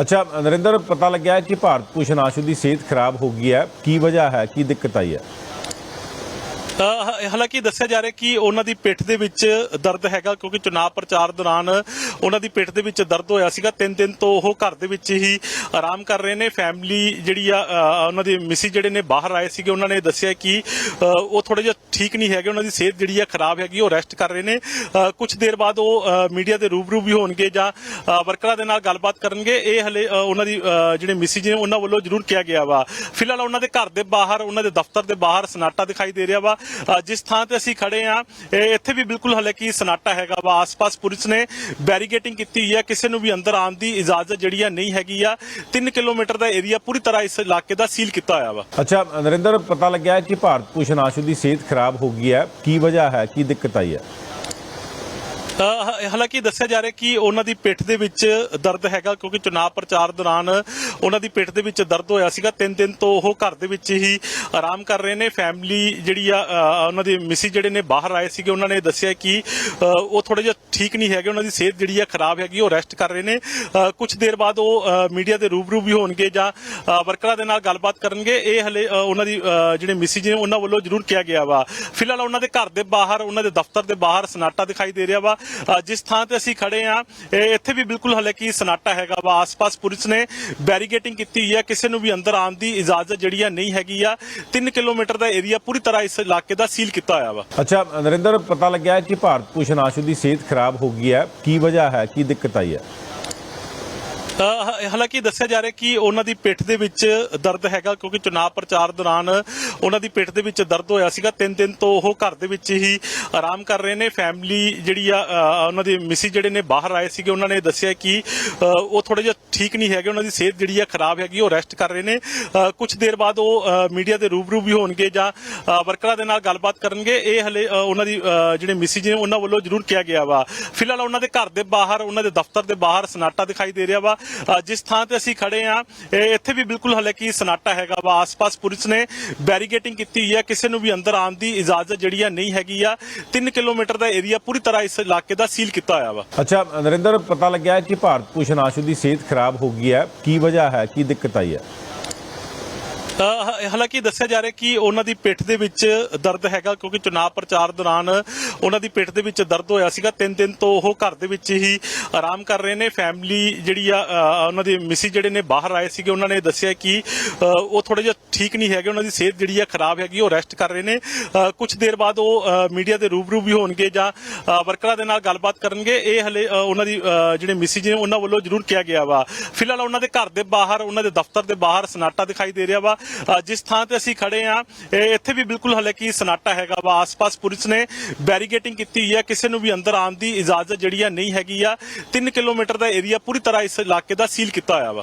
ਅੱਛਾ, ਨਰਿੰਦਰ, ਪਤਾ ਲੱਗਿਆ ਕਿ ਭਾਰਤ ਭੂਸ਼ਣ ਆਸ਼ੂ ਦੀ ਸਿਹਤ ਖਰਾਬ ਹੋ ਗਈ ਹੈ। ਕੀ ਵਜ੍ਹਾ ਹੈ? ਕੀ ਦਿੱਕਤ ਆਈ ਹੈ? ਅਹ, ਹਾਲਾਂਕਿ ਦੱਸਿਆ ਜਾ ਰਿਹਾ ਕਿ ਉਹਨਾਂ ਦੀ ਪਿੱਠ ਦੇ ਵਿੱਚ ਦਰਦ ਹੈਗਾ ਕਿਉਂਕਿ ਚੁਣਾਵ ਪ੍ਰਚਾਰ ਦੌਰਾਨ ਉਹਨਾਂ ਦੀ ਪਿੱਠ ਦੇ ਵਿੱਚ ਦਰਦ ਹੋਇਆ ਸੀਗਾ। ਤਿੰਨ ਦਿਨ ਤੋਂ ਉਹ ਘਰ ਦੇ ਵਿੱਚ ਹੀ ਆਰਾਮ ਕਰ ਰਹੇ ਨੇ। ਫੈਮਿਲੀ ਜਿਹੜੀ ਆ, ਅਹ, ਉਹਨਾਂ ਦੇ ਮਿਸੀ ਜਿਹੜੇ ਨੇ ਬਾਹਰ ਆਏ ਸੀਗੇ। ਉਹਨਾਂ ਨੇ ਦੱਸਿਆ ਕਿ, ਅਹ, ਉਹ ਥੋੜੇ ਜਿਹਾ ਠੀਕ ਨਹੀਂ ਹੈਗੇ। ਉਹਨਾਂ ਦੀ ਸਿਹਤ ਜਿਹੜੀ ਆ ਖਰਾਬ ਹੈਗੀ, ਉਹ ਰੈਸਟ ਕਰ ਰਹੇ ਨੇ। ਕੁਝ ਦੇਰ ਬਾਅਦ ਉਹ ਮੀਡੀਆ ਦੇ ਰੂਬਰੂ ਵੀ ਹੋਣਗੇ ਜਾਂ ਵਰਕਰਾਂ ਦੇ ਨਾਲ ਗੱਲਬਾਤ ਕਰਨਗੇ। ਇਹ ਹਲੇ ਉਹਨਾਂ ਦੀ ਜਿਹੜੇ ਮਿਸੀ ਜੀ ਨੇ, ਉਹਨਾਂ ਵੱਲੋਂ ਜ਼ਰੂਰ ਕਿਹਾ ਗਿਆ ਵਾ। ਫਿਲਹਾਲ ਉਹਨਾਂ ਦੇ ਘਰ ਦੇ ਬਾਹਰ, ਉਹਨਾਂ ਦੇ ਦਫ਼ਤਰ ਦੇ ਬਾਹਰ ਸਨਾਟਾ ਦਿਖਾਈ ਦੇ ਰਿਹਾ ਵਾ। ਜਿਸ ਥਾਂ ਤੇ ਅਸੀਂ ਖੜੇ ਆ ਇੱਥੇ ਵੀ ਬਿਲਕੁਲ ਹਲੇ ਕੀ ਸਨਾਟਾ ਹੈਗਾ ਵਾ। ਆਸ-ਪਾਸ ਪੁਲਿਸ ਨੇ ਬੈਰੀਕੇਟਿੰਗ ਕੀਤੀ ਹੋਈ ਹੈ ਕਿਸੇ ਨੂੰ ਵੀ ਅੰਦਰ ਆਉਣ ਦੀ ਇਜਾਜ਼ਤ ਜਿਹੜੀ ਆ ਨਹੀਂ ਹੈਗੀ ਆ। 3 ਕਿਲੋਮੀਟਰ ਦਾ ਏਰੀਆ ਪੂਰੀ ਤਰ੍ਹਾਂ ਇਸ ਇਲਾਕੇ ਦਾ ਸੀਲ ਕੀਤਾ ਹੋਇਆ ਵਾ। ਅੱਛਾ, ਨਰਿੰਦਰ, ਪਤਾ ਲੱਗਿਆ ਕਿ ਭਾਰਤ ਭੂਸ਼ਣ ਆਸ਼ੂ ਦੀ ਸਿਹਤ ਖਰਾਬ ਹੋ ਗਈ ਹੈ। ਕੀ ਵਜ੍ਹਾ ਹੈ? ਕੀ ਦਿੱਕਤ ਆਈ ਹੈ? ਅਹ ਹਾਲਾਂਕਿ ਦੱਸਿਆ ਜਾ ਰਿਹਾ ਕਿ ਉਹਨਾਂ ਦੀ ਪਿੱਠ ਦੇ ਵਿੱਚ ਦਰਦ ਹੈਗਾ ਕਿਉਂਕਿ ਚੁਣਾਵ ਪ੍ਰਚਾਰ ਦੌਰਾਨ ਉਹਨਾਂ ਦੀ ਪਿੱਠ ਦੇ ਵਿੱਚ ਦਰਦ ਹੋਇਆ ਸੀਗਾ। ਤਿੰਨ ਦਿਨ ਤੋਂ ਉਹ ਘਰ ਦੇ ਵਿੱਚ ਹੀ ਆਰਾਮ ਕਰ ਰਹੇ ਨੇ। ਫੈਮਿਲੀ ਜਿਹੜੀ ਆ ਅਹ ਉਹਨਾਂ ਦੇ ਮਿਸੀ ਜਿਹੜੇ ਨੇ ਬਾਹਰ ਆਏ ਸੀਗੇ। ਉਹਨਾਂ ਨੇ ਦੱਸਿਆ ਕਿ ਅਹ ਉਹ ਥੋੜੇ ਜਿਹਾ ਠੀਕ ਨਹੀਂ ਹੈਗੇ। ਉਹਨਾਂ ਦੀ ਸਿਹਤ ਜਿਹੜੀ ਆ ਖਰਾਬ ਹੈਗੀ, ਉਹ ਰੈਸਟ ਕਰ ਰਹੇ ਨੇ। ਕੁਝ ਦੇਰ ਬਾਅਦ ਉਹ ਮੀਡੀਆ ਦੇ ਰੂਬਰੂ ਵੀ ਹੋਣਗੇ ਜਾਂ ਵਰਕਰਾਂ ਦੇ ਨਾਲ ਗੱਲਬਾਤ ਕਰਨਗੇ। ਇਹ ਹਲੇ ਉਹਨਾਂ ਦੀ ਜਿਹੜੇ ਮਿਸੀ ਜੀ ਨੇ, ਉਹਨਾਂ ਵੱਲੋਂ ਜ਼ਰੂਰ ਕਿਹਾ ਗਿਆ ਵਾ। ਫਿਲਹਾਲ ਉਹਨਾਂ ਦੇ ਘਰ ਦੇ ਬਾਹਰ, ਉਹਨਾਂ ਦੇ ਦਫ਼ਤਰ ਦੇ ਬਾਹਰ ਸਨਾਟਾ ਦਿਖਾਈ ਦੇ ਰਿਹਾ ਵਾ। ਜਿਸ ਥਾਂ ਤੇ ਅਸੀਂ ਖੜੇ ਆ ਇੱਥੇ ਵੀ ਬਿਲਕੁਲ ਹਲੇ ਕੀ ਸਨਾਟਾ ਹੈਗਾ ਵਾ। ਆਸ-ਪਾਸ ਪੁਲਿਸ ਨੇ ਬੈਰੀਕੇਟਿੰਗ ਕੀਤੀ ਹੋਈ ਹੈ ਕਿਸੇ ਨੂੰ ਵੀ ਅੰਦਰ ਆਉਣ ਦੀ ਇਜਾਜ਼ਤ ਜਿਹੜੀ ਆ ਨਹੀਂ ਹੈਗੀ ਆ। 3 ਕਿਲੋਮੀਟਰ ਦਾ ਏਰੀਆ ਪੂਰੀ ਤਰ੍ਹਾਂ ਇਸ ਇਲਾਕੇ ਦਾ ਸੀਲ ਕੀਤਾ ਹੋਇਆ ਵਾ। ਅੱਛਾ, ਨਰਿੰਦਰ, ਪਤਾ ਲੱਗਿਆ ਕਿ ਭਾਰਤ ਭੂਸ਼ਣ ਆਸ਼ੂ ਦੀ ਸਿਹਤ ਖਰਾਬ ਹੋ ਗਈ ਹੈ। ਕੀ ਵਜ੍ਹਾ ਹੈ? ਕੀ ਦਿੱਕਤ ਆਈ ਹੈ? ਹਾਲਾਂਕਿ ਦੱਸਿਆ ਜਾ ਰਿਹਾ ਕਿ ਉਹਨਾਂ ਦੀ ਪਿੱਠ ਦੇ ਵਿੱਚ ਦਰਦ ਹੈਗਾ ਕਿਉਂਕਿ ਚੁਣਾਵ ਪ੍ਰਚਾਰ ਦੌਰਾਨ ਉਹਨਾਂ ਦੀ ਪਿੱਠ ਦੇ ਵਿੱਚ ਦਰਦ ਹੋਇਆ ਸੀਗਾ। ਤਿੰਨ ਦਿਨ ਤੋਂ ਉਹ ਘਰ ਦੇ ਵਿੱਚ ਹੀ ਆਰਾਮ ਕਰ ਰਹੇ ਨੇ। ਫੈਮਿਲੀ ਜਿਹੜੀ ਆ ਉਹਨਾਂ ਦੇ ਮਿਸੀ ਜਿਹੜੇ ਨੇ ਬਾਹਰ ਆਏ ਸੀਗੇ। ਉਹਨਾਂ ਨੇ ਦੱਸਿਆ ਕਿ ਉਹ ਥੋੜੇ ਜਿਹਾ ਠੀਕ ਨਹੀਂ ਹੈਗੇ। ਉਹਨਾਂ ਦੀ ਸਿਹਤ ਜਿਹੜੀ ਆ ਖਰਾਬ ਹੈਗੀ, ਉਹ ਰੈਸਟ ਕਰ ਰਹੇ ਨੇ। ਕੁਝ ਦੇਰ ਬਾਅਦ ਉਹ ਮੀਡੀਆ ਦੇ ਰੂਬਰੂ ਵੀ ਹੋਣਗੇ ਜਾਂ ਵਰਕਰਾਂ ਦੇ ਨਾਲ ਗੱਲਬਾਤ ਕਰਨਗੇ। ਇਹ ਹਲੇ ਉਹਨਾਂ ਦੀ ਜਿਹੜੇ ਮਿਸੀ ਨੇ, ਉਹਨਾਂ ਵੱਲੋਂ ਜ਼ਰੂਰ ਕਿਹਾ ਗਿਆ ਵਾ। ਫਿਲਹਾਲ ਉਹਨਾਂ ਦੇ ਘਰ ਦੇ ਬਾਹਰ, ਉਹਨਾਂ ਦੇ ਦਫ਼ਤਰ ਦੇ ਬਾਹਰ ਸਨਾਟਾ ਦਿਖਾਈ ਦੇ ਰਿਹਾ ਵਾ। ਜਿਸ ਥਾਂ ਤੇ ਅਸੀਂ ਖੜੇ ਆ ਇੱਥੇ ਵੀ ਬਿਲਕੁਲ ਹਲੇ ਕੀ ਸਨਾਟਾ ਹੈਗਾ ਵਾ। ਆਸ-ਪਾਸ ਪੁਲਿਸ ਨੇ ਬੈਰੀਕੇਟਿੰਗ ਕੀਤੀ ਹੋਈ ਹੈ ਕਿਸੇ ਨੂੰ ਵੀ ਅੰਦਰ ਆਉਣ ਦੀ ਇਜਾਜ਼ਤ ਜਿਹੜੀ ਆ ਨਹੀਂ ਹੈਗੀ ਆ। 3 ਕਿਲੋਮੀਟਰ ਦਾ ਏਰੀਆ ਪੂਰੀ ਤਰ੍ਹਾਂ ਇਸ ਇਲਾਕੇ ਦਾ ਸੀਲ ਕੀਤਾ ਹੋਇਆ ਵਾ। ਅੱਛਾ, ਨਰਿੰਦਰ, ਪਤਾ ਲੱਗਿਆ ਕਿ ਭਾਰਤ ਭੂਸ਼ਣ ਆਸ਼ੂ ਦੀ ਸਿਹਤ ਖਰਾਬ ਹੋ ਗਈ ਹੈ। ਕੀ ਵਜ੍ਹਾ ਹੈ? ਕੀ ਦਿੱਕਤ ਆਈ ਹੈ? ਅਹ ਹਾਲਾਂਕਿ ਦੱਸਿਆ ਜਾ ਰਿਹਾ ਕਿ ਉਹਨਾਂ ਦੀ ਪਿੱਠ ਦੇ ਵਿੱਚ ਦਰਦ ਹੈਗਾ ਕਿਉਂਕਿ ਚੁਣਾਵ ਪ੍ਰਚਾਰ ਦੌਰਾਨ ਉਹਨਾਂ ਦੀ ਪਿੱਠ ਦੇ ਵਿੱਚ ਦਰਦ ਹੋਇਆ ਸੀਗਾ। ਤਿੰਨ ਦਿਨ ਤੋਂ ਉਹ ਘਰ ਦੇ ਵਿੱਚ ਹੀ ਆਰਾਮ ਕਰ ਰਹੇ ਨੇ। ਫੈਮਿਲੀ ਜਿਹੜੀ ਆ ਅਹ ਉਹਨਾਂ ਦੇ ਮਿਸੀ ਜਿਹੜੇ ਨੇ ਬਾਹਰ ਆਏ ਸੀਗੇ। ਉਹਨਾਂ ਨੇ ਦੱਸਿਆ ਕਿ ਅਹ ਉਹ ਥੋੜੇ ਜਿਹਾ ਠੀਕ ਨਹੀਂ ਹੈਗੇ। ਉਹਨਾਂ ਦੀ ਸਿਹਤ ਜਿਹੜੀ ਆ ਖਰਾਬ ਹੈਗੀ, ਉਹ ਰੈਸਟ ਕਰ ਰਹੇ ਨੇ। ਕੁਝ ਦੇਰ ਬਾਅਦ ਉਹ ਮੀਡੀਆ ਦੇ ਰੂਬਰੂ ਵੀ ਹੋਣਗੇ ਜਾਂ ਵਰਕਰਾਂ ਦੇ ਨਾਲ ਗੱਲਬਾਤ ਕਰਨਗੇ। ਇਹ ਹਲੇ ਉਹਨਾਂ ਦੀ ਜਿਹੜੇ ਮਿਸੀ ਜੀ ਉਹਨਾਂ ਵੱਲੋਂ ਜ਼ਰੂਰ ਕਿਹਾ ਗਿਆ ਵਾ। ਫਿਲਹਾਲ ਉਹਨਾਂ ਦੇ ਘਰ ਦੇ ਬਾਹਰ, ਉਹਨਾਂ ਦੇ ਦਫ਼ਤਰ ਦੇ ਬਾਹਰ ਸਨਾਟਾ ਦਿਖਾਈ ਦੇ ਰਿਹਾ ਵਾ। ਜਿਸ ਥਾਂ ਤੇ ਅਸੀਂ ਖੜੇ ਆ ਇੱਥੇ ਵੀ ਬਿਲਕੁਲ ਹਲੇ ਕੀ ਸਨਾਟਾ ਹੈਗਾ ਵਾ। ਆਸ-ਪਾਸ ਪੁਲਿਸ ਨੇ ਬੈਰੀਗੇਟਿੰਗ ਕੀਤੀ ਹੋਈ ਹੈ ਕਿਸੇ ਨੂੰ ਵੀ ਅੰਦਰ ਆਉਣ ਦੀ ਇਜਾਜ਼ਤ ਜਿਹੜੀ ਆ ਨਹੀਂ ਹੈਗੀ ਆ। 3 ਕਿਲੋਮੀਟਰ ਦਾ ਏਰੀਆ ਪੂਰੀ ਤਰ੍ਹਾਂ ਇਸ ਇਲਾਕੇ ਦਾ ਸੀਲ ਕੀਤਾ ਹੋਇਆ ਵਾ।